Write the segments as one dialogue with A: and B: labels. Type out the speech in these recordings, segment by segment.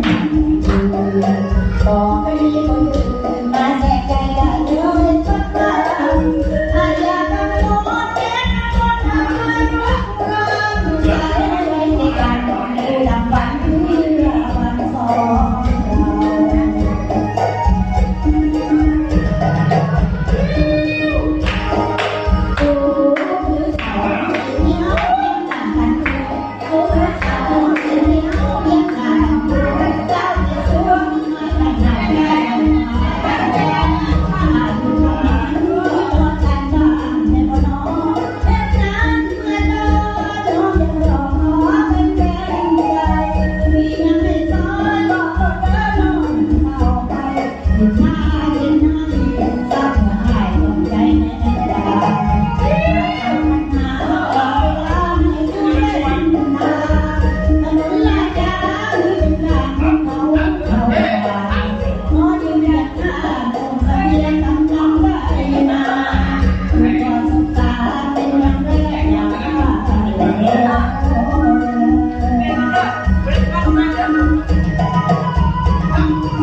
A: Thank you.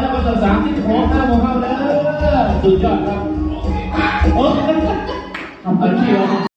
A: แล้ว
B: มาสามที่ขอ
A: ข้าวของเขา
B: แล้วสุดยอดครับโอ้ยทำเป็นเที่ยว